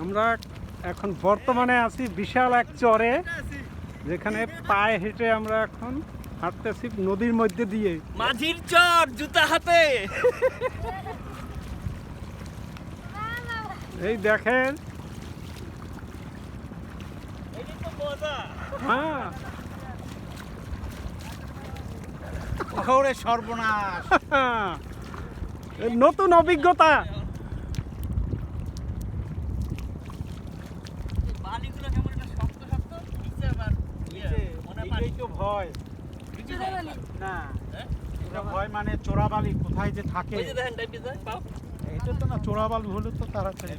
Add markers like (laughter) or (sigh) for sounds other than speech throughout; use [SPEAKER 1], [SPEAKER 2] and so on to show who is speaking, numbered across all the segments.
[SPEAKER 1] আমরা এখন বর্তমানে আছি বিশাল এক চরে যেখানে পায়ে হেঁটে আমরা এখন হাঁটতেছি নদীর মধ্যে দিয়ে।
[SPEAKER 2] মাঝির চর জুতা হাতে।
[SPEAKER 1] এই দেখেন। হ্যাঁ।
[SPEAKER 3] সর্বনাশ।
[SPEAKER 1] এই নতুন অভিজ্ঞতা
[SPEAKER 2] বালিগুলো কেমন একটা শক্ত শক্ত নিচে আবার ইয়ে, মনে পানি
[SPEAKER 3] এটাই তো ভয়। না।
[SPEAKER 2] হ্যাঁ?
[SPEAKER 3] এটা ভয় মানে চোরাবালি কোথায় যে থাকে।
[SPEAKER 2] ওই যে দেখেন টাইপে যায় পাও।
[SPEAKER 3] এটা তো না চোরাবালি হলে তো তাড়াতাড়ি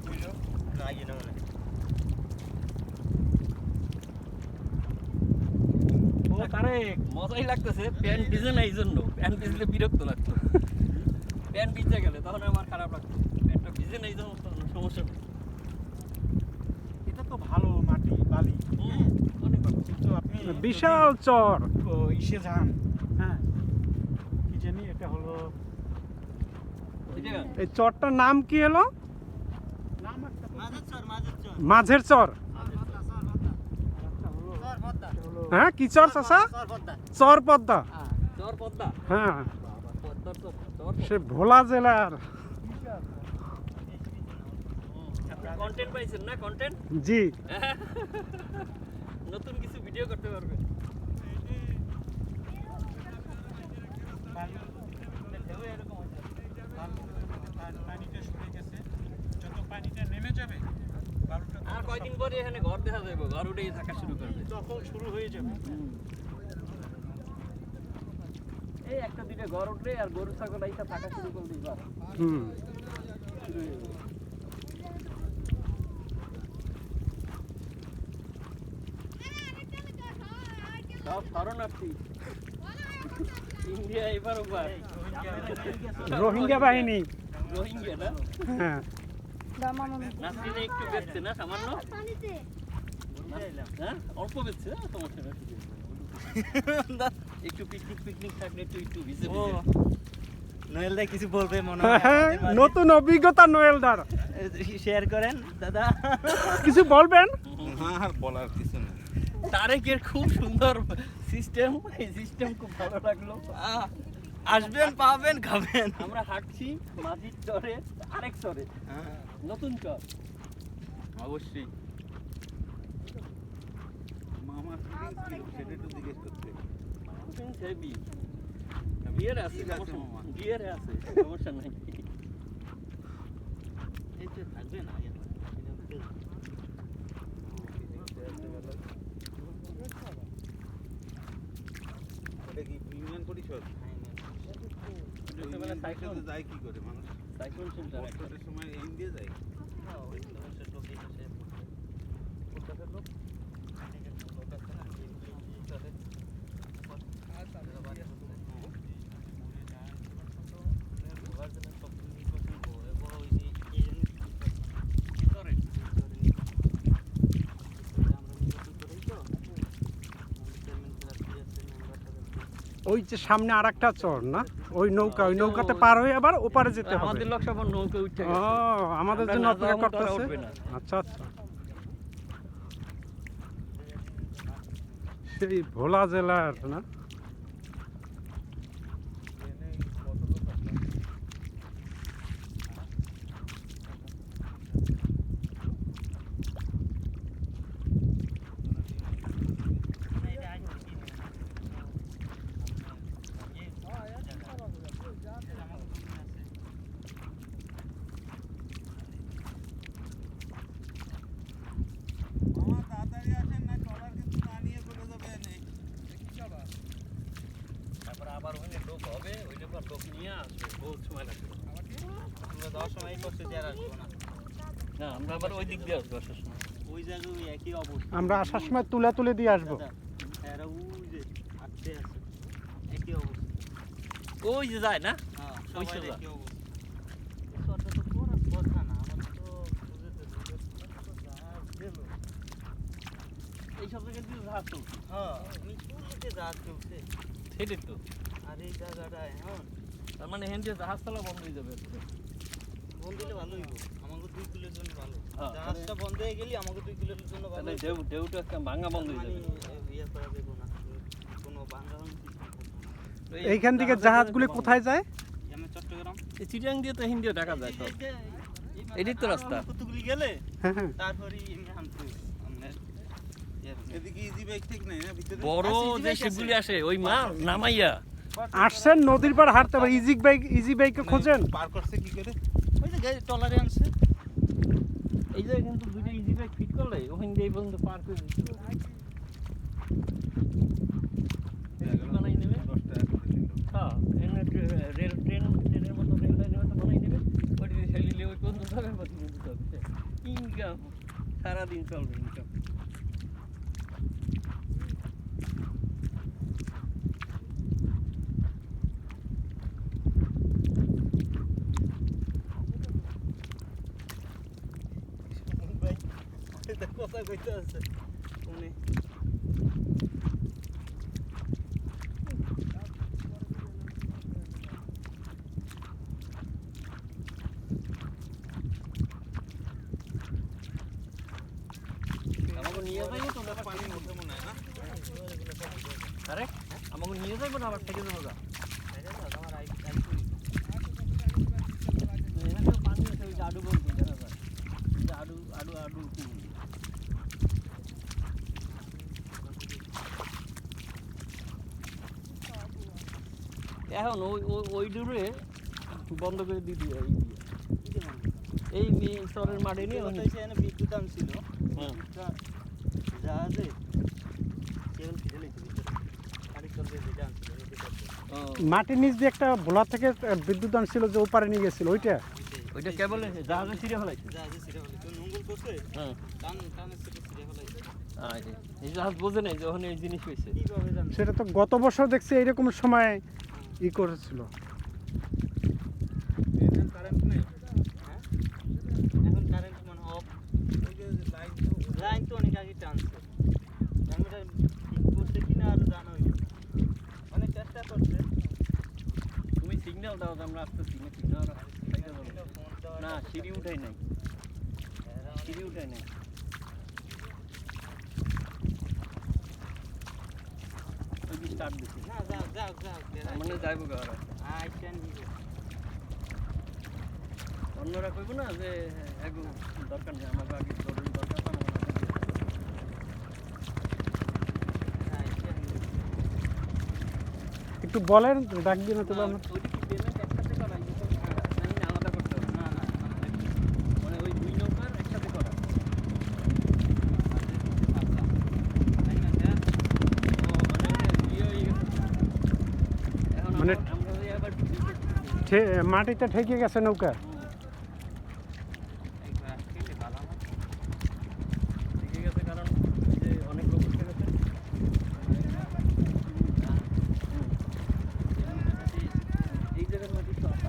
[SPEAKER 2] ইয়ে মানে।
[SPEAKER 3] ও তারেক
[SPEAKER 2] মজাই লাগতেছে প্যান্ট ভিজে না এই জন্য প্যান্ট ভিজলে বিরক্ত লাগতো। (laughs) প্যান্ট ভিজে গেলে তখন আমার খারাপ লাগতো। প্যান্টটা ভিজে না এই জন্য সমস্যা নেই।
[SPEAKER 3] এটা তো ভালো মাটি বালি
[SPEAKER 2] হুম, অনেক ভালো।
[SPEAKER 3] কিন্তু আপনি
[SPEAKER 1] বিশাল চর।
[SPEAKER 3] ও, ইসে যান হ্যাঁ। কি জানি এটা হলো
[SPEAKER 1] এই চরটার নাম কি হলো?
[SPEAKER 2] মাঝের চর
[SPEAKER 1] হ্যাঁ কি চর চাষা চর পদ্মা। হ্যাঁ।
[SPEAKER 2] পদ্মার চর চর
[SPEAKER 1] সে ভোলা জেলার।
[SPEAKER 2] কন্টেন্ট পাইছেন না কন্টেন্ট
[SPEAKER 1] জি। (laughs)
[SPEAKER 2] নতুন কিছু ভিডিও করতে পারবে।
[SPEAKER 3] পানিটা সরে গেছে যত পানিটা নেমে যাবে বালুটা
[SPEAKER 2] আর কয়দিন পরে এখানে ঘর দেখা যাবে ঘর উঠেই থাকা শুরু করবে।
[SPEAKER 3] তখন শুরু হয়ে যাবে।
[SPEAKER 2] এই একটা দিনে ঘর উঠলে আর গরু ছাগল আইসা থাকা শুরু করবে
[SPEAKER 1] হুম।
[SPEAKER 2] সব শরণার্থী ইন্ডিয়া এবার ওবার
[SPEAKER 1] রোহিঙ্গা বাহিনী।
[SPEAKER 2] রোহিঙ্গা না?
[SPEAKER 1] হ্যাঁ।
[SPEAKER 2] নাসরিনে একটু বেচছে না সামান্য? হ্যাঁ? অল্প বেচছে না একটু পিকনিক পিকনিক থাকলে একটু একটু ভিজে ভিজে।
[SPEAKER 4] নোয়েল দা কিছু বলবে মনে
[SPEAKER 1] হ্যাঁ, নতুন অভিজ্ঞতা নোয়েলদার
[SPEAKER 4] শেয়ার করেন দাদা।
[SPEAKER 1] কিছু বলবেন?
[SPEAKER 4] আর বলার কিছু
[SPEAKER 2] তারেকের খুব সুন্দর সিস্টেম এই সিস্টেম খুব ভালো লাগল।
[SPEAKER 4] আসবেন পাবেন খাবেন।
[SPEAKER 2] আমরা হাঁটছি মাঝির চরে আরেক চরে।
[SPEAKER 4] হ্যাঁ,
[SPEAKER 2] নতুন চর।
[SPEAKER 4] অবশ্যই। ফিলিংস সেটা একটু জিজ্ঞেস করতে।
[SPEAKER 2] হেভি বিয়ের আছে বিয়ের আছে সমস্যা নাই।
[SPEAKER 4] থাকবে না এটা কি ইউনিয়ন পরিষদ
[SPEAKER 2] ছোটবেলায় সাইক্লোন
[SPEAKER 4] যায় কি করে মানুষ
[SPEAKER 2] সাইক্লোন সেন্টার
[SPEAKER 4] সময় এই দিয়ে যায়
[SPEAKER 1] ওই যে সামনে আর একটা চর না? ওই নৌকা ওই নৌকাতে পার হয়ে আবার ওপারে যেতে হবে।
[SPEAKER 2] আমাদের লোক সব নৌকা উঠছে
[SPEAKER 1] ও আমাদের জন্য অপেক্ষা করতেছে। আচ্ছা আচ্ছা। সেই ভোলা জেলার না
[SPEAKER 4] মামা তাড়াতাড়ি আসেন না ট্রলার কিন্তু না নিয়ে চলে যাবেন এই
[SPEAKER 2] তারপর আবার ওখানে লোক হবে লোক নিয়ে আসবে বহুত সময় লাগবে
[SPEAKER 4] আমরা যাওয়ার সময় এই কষ্টে আর আসব না
[SPEAKER 2] না আমরা আবার ওই দিক দিয়ে আসব আসার সময়।
[SPEAKER 4] ওই জায়গায় ওই একই অবস্থা।
[SPEAKER 1] আমরা আসার সময় তুলে তুলে দিয়ে আসব।
[SPEAKER 4] এরা ওই যে আটতে আছে একই অবস্থা।
[SPEAKER 2] ওই যে যায় না?
[SPEAKER 4] হ্যাঁ
[SPEAKER 2] ওই
[SPEAKER 4] সবাই একই অবস্থা।
[SPEAKER 2] জায়গায় জাহাজ চলছে?
[SPEAKER 4] হ্যাঁ আমি শুনতে জাহাজ চলছে।
[SPEAKER 2] সেটাই তো।
[SPEAKER 4] আর এই জায়গাটা এখন।
[SPEAKER 2] তার মানে হেন দিয়ে জাহাজ চলা বন্ধ হয়ে যাবে
[SPEAKER 4] বল দিলে ভালো হইব। আমাকে দুই কিলোর জন্য ভালো। জাহাজ
[SPEAKER 2] তাহলে
[SPEAKER 4] বাসটা বন্ধ হয়ে গেলি আমাকে দুই কিলোমিটার জন্য ভালো।
[SPEAKER 2] তাহলে ঢেউ ঢেউটা ভাঙা বন্ধ হয়ে
[SPEAKER 4] মানে
[SPEAKER 2] যাবে
[SPEAKER 4] ইয়ে করা যাবে না। কোনো বাংলা
[SPEAKER 1] এইখান থেকে জাহাজগুলি কোথায় যায়?
[SPEAKER 4] চট্টগ্রাম।
[SPEAKER 2] এই চিটাং দিয়ে তো হিন্দিও ঢাকা যায় সব। এদিক তো রাস্তা।
[SPEAKER 4] কতগুলি গেলে
[SPEAKER 1] হ্যাঁ হ্যাঁ।
[SPEAKER 4] তারপরে নাই
[SPEAKER 2] বড় যে শিপগুলি আসে ওই মাল নামাইয়া।
[SPEAKER 1] আসছেন নদীর পার হাঁটতে পারে ইজি বাইক ইজি বাইকে খোঁজেন।
[SPEAKER 3] পার করছে কি করে?
[SPEAKER 4] ওই যে গাড়ি টলারে আনছে।
[SPEAKER 2] এই যে কিন্তু দুইটা ইজি ব্যাগ ফিট করলে ওখান দিয়ে পর্যন্ত পার করে দিতে। হ্যাঁ রেল ট্রেন ট্রেনের মতো রেল লাইনের মতো বানাই নেবে। ওটি দিয়ে ঠেলিলে ওই পর্যন্ত যাবে ইনকাম। সারাদিন চলবে ইনকাম
[SPEAKER 4] কথা কইতে আছে। উনি।
[SPEAKER 2] নিয়ে যাইবো তো ব্যাপার
[SPEAKER 3] পানির মধ্যে মনে হয় না?
[SPEAKER 2] আরে, আমাকে নিয়ে যাইবো না, আবার থেকে যাব গা
[SPEAKER 4] আমার আই
[SPEAKER 2] এখানে পানি আছে ওই যে আডু বলছি দেখা যায় ওই যে আডু আডু আডু কুল। এখন ওই ওই- ডুবে বন্ধ করে দিতে এই দিয়ে। এই চরের মাঠে নিয়ে
[SPEAKER 4] এখানে বিদ্যুৎ আনছিল। জাহাজে
[SPEAKER 1] মাটির নিচ দিয়ে একটা ভোলা থেকে বিদ্যুৎ আনছিল যে ওপারে নিয়ে গেছিল ওইটা?
[SPEAKER 2] ওইটা কেবল জাহাজে ছিঁড়ে ফেলাইছে।
[SPEAKER 4] জাহাজে ছিঁড়ে ফেলে কেউ নোঙ্গল করছে?
[SPEAKER 2] হ্যাঁ।
[SPEAKER 4] টান টানে ছিঁড়ে ফেলাইছে।
[SPEAKER 2] এই জাহাজ বোঝে নাই যে ওখানে এই জিনিস হয়েছে
[SPEAKER 4] কীভাবে জানো
[SPEAKER 1] সেটা তো গত বছর দেখছি এইরকম সময় ই করেছিল।
[SPEAKER 3] কারেন্ট
[SPEAKER 4] হ্যাঁ? এখন কারেন্ট মানে
[SPEAKER 3] লাইন তো
[SPEAKER 4] অনেক আগে টানছে। আমি এটা ঠিক করছে কিনা আর জানা হইল না। অনেক চেষ্টা করছে।
[SPEAKER 2] তুমি সিগন্যাল দাও যে আমরা আসতেছি। না সিগন্যাল
[SPEAKER 4] ফোন দেওয়া
[SPEAKER 2] না সিঁড়ি উঠাই নাই। সিঁড়ি উঠাই স্টার্ট
[SPEAKER 4] যাও যাও যাও
[SPEAKER 2] মানে না যে দরকার নেই আমার দরকার
[SPEAKER 1] একটু বলেন ডাক দিন তো
[SPEAKER 2] না, ওইটা কি payment একসাথে করা? এই যে তো, জানি না, আলাদা করতে হবে।
[SPEAKER 4] না না
[SPEAKER 2] মানে ওই দুই নৌকার একসাথে করা ও, মানে ওটা ইয়ে হয়ে গেছে। এখন
[SPEAKER 1] মানে-
[SPEAKER 2] আমরা- আমরা ওই আবার দুই করতে হবে।
[SPEAKER 1] ঠে- মাটিতে ঠেকে গেছে নৌকা।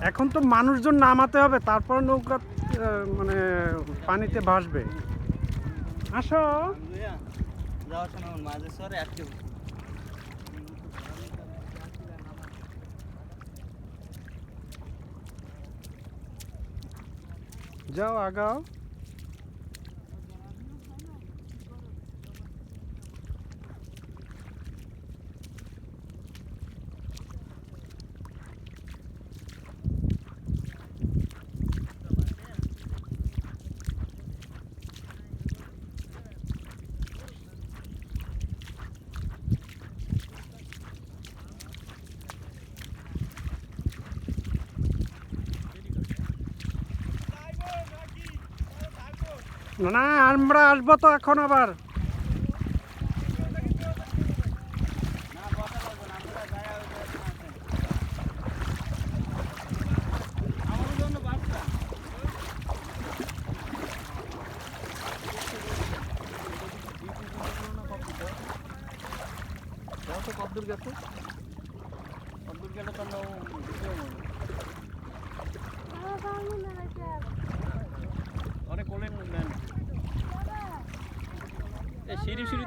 [SPEAKER 1] এখন তো মানুষজন নামাতে হবে, তারপর নৌকা মানে পানিতে ভাসবে। আসো।
[SPEAKER 4] যাওয়ার সময়
[SPEAKER 1] જાઓ આગળ না আমরা আসব তো এখন আবার।
[SPEAKER 2] কদ্দূর গেছে কদ্দূর গেলে তো আমরা ভিডিও অনেক